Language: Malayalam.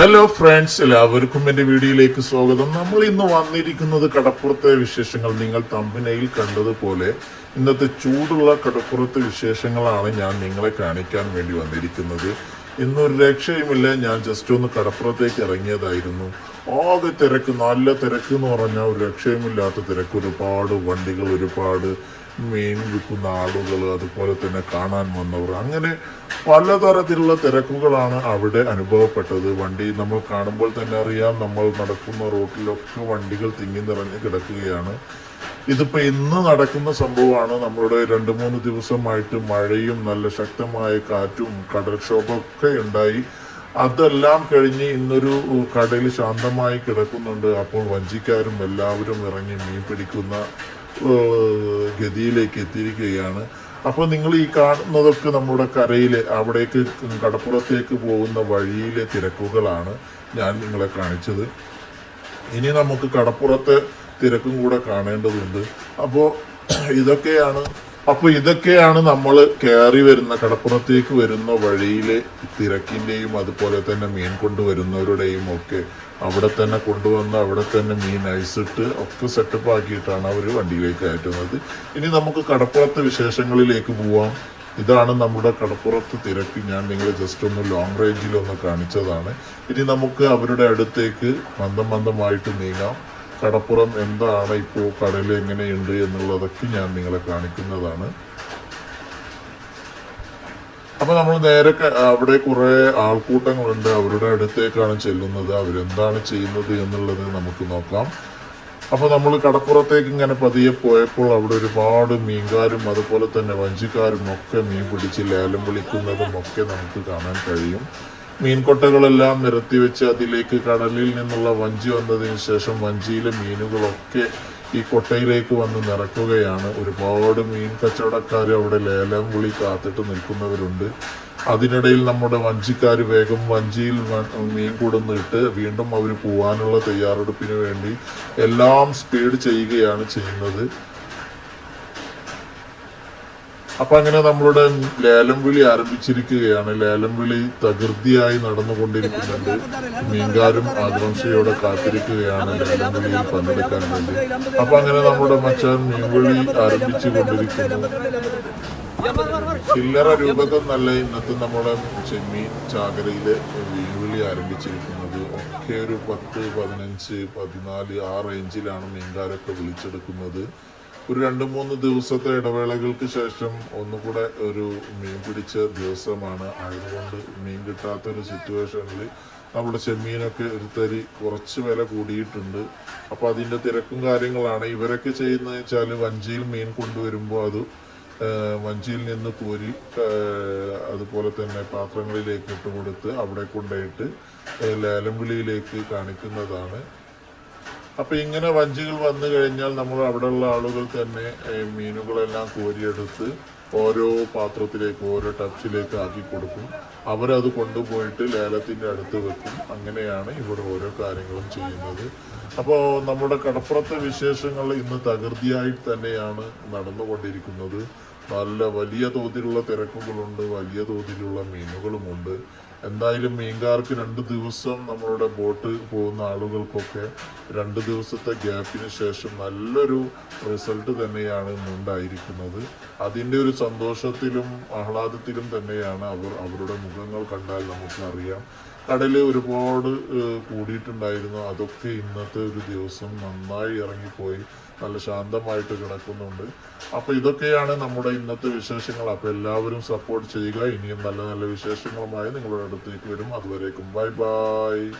ഹലോ ഫ്രണ്ട്സ് എല്ലാവർക്കും എന്റെ വീഡിയോയിലേക്ക് സ്വാഗതം. നമ്മൾ ഇന്ന് വന്നിരിക്കുന്നത് കടപ്പുറത്തെ വിശേഷങ്ങൾ നിങ്ങൾ തമ്പിനയിൽ കണ്ടതുപോലെ ഇന്നത്തെ ചൂടുള്ള കടപ്പുറത്തെ വിശേഷങ്ങളാണ് ഞാൻ നിങ്ങളെ കാണിക്കാൻ വേണ്ടി വന്നിരിക്കുന്നത്. ഇന്നൊരു രക്ഷയുമില്ല. ഞാൻ ജസ്റ്റ് ഒന്ന് കടപ്പുറത്തേക്ക് ഇറങ്ങിയതായിരുന്നു. ആകെ തിരക്ക് നല്ല തിരക്ക് എന്ന് പറഞ്ഞാൽ ഒരു രക്ഷയുമില്ലാത്ത തിരക്ക്. ഒരുപാട് വണ്ടികൾ ഒരുപാട് മീൻ വിൽക്കുന്ന ആളുകൾ അതുപോലെ തന്നെ കാണാൻ വന്നവർ. അങ്ങനെ പലതരത്തിലുള്ള തിരക്കുകളാണ് അവിടെ അനുഭവപ്പെട്ടത്. വണ്ടി നമ്മൾ കാണുമ്പോൾ തന്നെ അറിയാം നമ്മൾ നടക്കുന്ന റോട്ടിലൊക്കെ വണ്ടികൾ തിങ്ങി നിറഞ്ഞ് കിടക്കുകയാണ്. ഇതിപ്പോ ഇന്ന് നടക്കുന്ന സംഭവമാണ് നമ്മുടെ രണ്ട് മൂന്ന് ദിവസമായിട്ട് മഴയും നല്ല ശക്തമായ കാറ്റും കടൽക്ഷോഭമൊക്കെ ഉണ്ടായി. അതെല്ലാം കഴിഞ്ഞ് ഇന്നൊരു കടൽ ശാന്തമായി കിടക്കുന്നുണ്ട്. അപ്പോൾ വഞ്ചിക്കാരും എല്ലാവരും ഇറങ്ങി മീൻ പിടിക്കുന്ന ഗതിയിലേക്ക് എത്തിയിരിക്കുകയാണ്. അപ്പോൾ നിങ്ങൾ ഈ കാണുന്നതൊക്കെ നമ്മുടെ കരയിലെ അവിടേക്ക് കടപ്പുറത്തേക്ക് പോകുന്ന വഴിയിലെ തിരക്കുകളാണ് ഞാൻ നിങ്ങളെ കാണിച്ചത്. ഇനി നമുക്ക് കടപ്പുറത്തെ തിരക്കും കൂടെ കാണേണ്ടതുണ്ട്. അപ്പോൾ ഇതൊക്കെയാണ് അപ്പോൾ ഇതൊക്കെയാണ് നമ്മൾ കയറി വരുന്ന കടപ്പുറത്തേക്ക് വരുന്ന വഴിയിലെ തിരക്കിന്റെയും അതുപോലെ തന്നെ മീൻ കൊണ്ടുവരുന്നവരുടെയും ഒക്കെ അവിടെ തന്നെ കൊണ്ടുവന്ന് അവിടെ തന്നെ മീൻ ഐസിട്ട് ഒക്കെ സെറ്റപ്പ് ആക്കിയിട്ടാണ് അവർ വണ്ടിയിലേക്ക് കയറ്റുന്നത്. ഇനി നമുക്ക് കടപ്പുറത്തെ വിശേഷങ്ങളിലേക്ക് പോവാം. ഇതാണ് നമ്മുടെ കടപ്പുറത്ത് തിരക്ക്. ഞാൻ നിങ്ങളെ ജസ്റ്റ് ഒന്ന് ലോങ് റേഞ്ചിൽ ഒന്ന് കാണിച്ചതാണ്. ഇനി നമുക്ക് അവരുടെ അടുത്തേക്ക് മന്ദം മന്ദമായിട്ട് നീങ്ങാം. കടപ്പുറം എന്താണ് ഇപ്പോൾ കടൽ എങ്ങനെയുണ്ട് എന്നുള്ളതൊക്കെ ഞാൻ നിങ്ങളെ കാണിക്കുന്നതാണ്. അപ്പൊ നമ്മൾ നേരെ അവിടെ കുറെ ആൾക്കൂട്ടങ്ങളുണ്ട്. അവരുടെ അടുത്തേക്കാണ് ചെല്ലുന്നത്. അവരെന്താണ് ചെയ്യുന്നത് എന്നുള്ളത് നമുക്ക് നോക്കാം. അപ്പോൾ നമ്മൾ കടപ്പുറത്തേക്ക് ഇങ്ങനെ പതിയെ പോയപ്പോൾ അവിടെ ഒരുപാട് മീൻകാരും അതുപോലെ തന്നെ വഞ്ചിക്കാരും ഒക്കെ മീൻ പിടിച്ച് ലേലം വിളിക്കുന്നതും ഒക്കെ നമുക്ക് കാണാൻ കഴിയും. മീൻകൊട്ടകളെല്ലാം നിരത്തിവെച്ച് അതിലേക്ക് കടലിൽ നിന്നുള്ള വഞ്ചി വന്നതിന് ശേഷം വഞ്ചിയിലെ മീനുകളൊക്കെ ഈ കൊട്ടയിലേക്ക് വന്ന് നിറക്കുകയാണ്. ഒരുപാട് മീൻ കച്ചവടക്കാർ അവിടെ ലേലം വിളി കാത്തിട്ട് നിൽക്കുന്നവരുണ്ട്. അതിനിടയിൽ നമ്മുടെ വഞ്ചിക്കാർ വേഗം വഞ്ചിയിൽ മീൻ കൊടുന്നിട്ട് വീണ്ടും അവർ പോവാനുള്ള തയ്യാറെടുപ്പിന് വേണ്ടി എല്ലാം സ്പീഡ് ചെയ്യുകയാണ് ചെയ്യുന്നത്. അപ്പൊ അങ്ങനെ നമ്മളുടെ ലേലം വിളി ആരംഭിച്ചിരിക്കുകയാണ്. ലേലം വിളി തകൃതിയായി നടന്നുകൊണ്ടിരിക്കുന്നുണ്ട്. മീൻകാരും ആകാംക്ഷയോടെ കാത്തിരിക്കുകയാണ് ലേലം വിളിയിൽ പങ്കെടുക്കാൻ വേണ്ടി. അപ്പൊ അങ്ങനെ നമ്മുടെ മച്ചാൻ മീൻവിളി ആരംഭിച്ചു കൊണ്ടിരിക്കുന്നു ചില്ലറ രൂപത്തിൽ നല്ല ഇന്നത്തെ നമ്മുടെ ചെമ്മീൻ ചാകരയിലെ മീൻവിളി ആരംഭിച്ചിരിക്കുന്നത്. ഒക്കെ ഒരു പത്ത് പതിനഞ്ച് പതിനാല് ആ റേഞ്ചിലാണ് മീൻകാരൊക്കെ വിളിച്ചെടുക്കുന്നത്. ഒരു രണ്ട് മൂന്ന് ദിവസത്തെ ഇടവേളകൾക്ക് ശേഷം ഒന്നുകൂടെ ഒരു മീൻ പിടിച്ച ദിവസമാണ്. ആയതുകൊണ്ട് മീൻ കിട്ടാത്തൊരു സിറ്റുവേഷനിൽ നമ്മുടെ ചെമ്മീനൊക്കെ ഒരു തരി കുറച്ച് വില കൂടിയിട്ടുണ്ട്. അപ്പോൾ അതിന്റെ തിരക്കും കാര്യങ്ങളാണ്. ഇവരൊക്കെ ചെയ്യുന്നത് വെച്ചാൽ വഞ്ചിയിൽ മീൻ കൊണ്ടുവരുമ്പോൾ അത് വഞ്ചിയിൽ നിന്ന് കോരി അതുപോലെ തന്നെ പാത്രങ്ങളിലേക്ക് ഇട്ട് കൊടുത്ത് അവിടെ കൊണ്ടുപോയിട്ട് ലേലം വിളിയിലേക്ക് കാണിക്കുന്നതാണ്. അപ്പൊ ഇങ്ങനെ വഞ്ചികൾ വന്നു കഴിഞ്ഞാൽ നമ്മൾ അവിടെയുള്ള ആളുകൾ തന്നെ മീനുകളെല്ലാം കോരിയെടുത്ത് ഓരോ പാത്രത്തിലേക്ക് ഓരോ ടച്ചിലേക്ക് ആക്കി കൊടുക്കും. അവരത് കൊണ്ടുപോയിട്ട് ലേലത്തിന്റെ അടുത്ത് വെക്കും. അങ്ങനെയാണ് ഇവിടെ ഓരോ കാര്യങ്ങളും ചെയ്യുന്നത്. അപ്പോൾ നമ്മുടെ കടപ്പുറത്തെ വിശേഷങ്ങൾ ഇന്ന് തകൃതിയായി തന്നെയാണ് നടന്നുകൊണ്ടിരിക്കുന്നത്. നല്ല വലിയ തോതിലുള്ള തിരക്കുകളുണ്ട് വലിയ തോതിലുള്ള മീനുകളുമുണ്ട്. എന്തായാലും മീൻകാർക്ക് രണ്ട് ദിവസം നമ്മളുടെ ബോട്ട് പോകുന്ന ആളുകൾക്കൊക്കെ രണ്ട് ദിവസത്തെ ഗ്യാപ്പിന് ശേഷം നല്ലൊരു റിസൾട്ട് തന്നെയാണ് ഇന്നുണ്ടായിരിക്കുന്നത് അതിന്റെ ഒരു സന്തോഷത്തിലും ആഹ്ലാദത്തിലും തന്നെയാണ് അവർ അവരുടെ മുഖങ്ങൾ കണ്ടാൽ നമുക്ക് കടൽ ഒരുപാട് കൂടിയിട്ടുണ്ടായിരുന്നു. അതൊക്കെ ഇന്നത്തെ ഒരു ദിവസം നന്നായി ഇറങ്ങിപ്പോയി. നല്ല ശാന്തമായിട്ട് കിടക്കുന്നുണ്ട്. അപ്പോൾ ഇതൊക്കെയാണ് നമ്മുടെ ഇന്നത്തെ വിശേഷങ്ങൾ. അപ്പോൾ എല്ലാവരും സപ്പോർട്ട് ചെയ്യുക. ഇനിയും നല്ല നല്ല വിശേഷങ്ങളുമായി നിങ്ങളുടെ അടുത്തേക്ക് വരും. അതുവരേക്കും ബൈ ബൈ.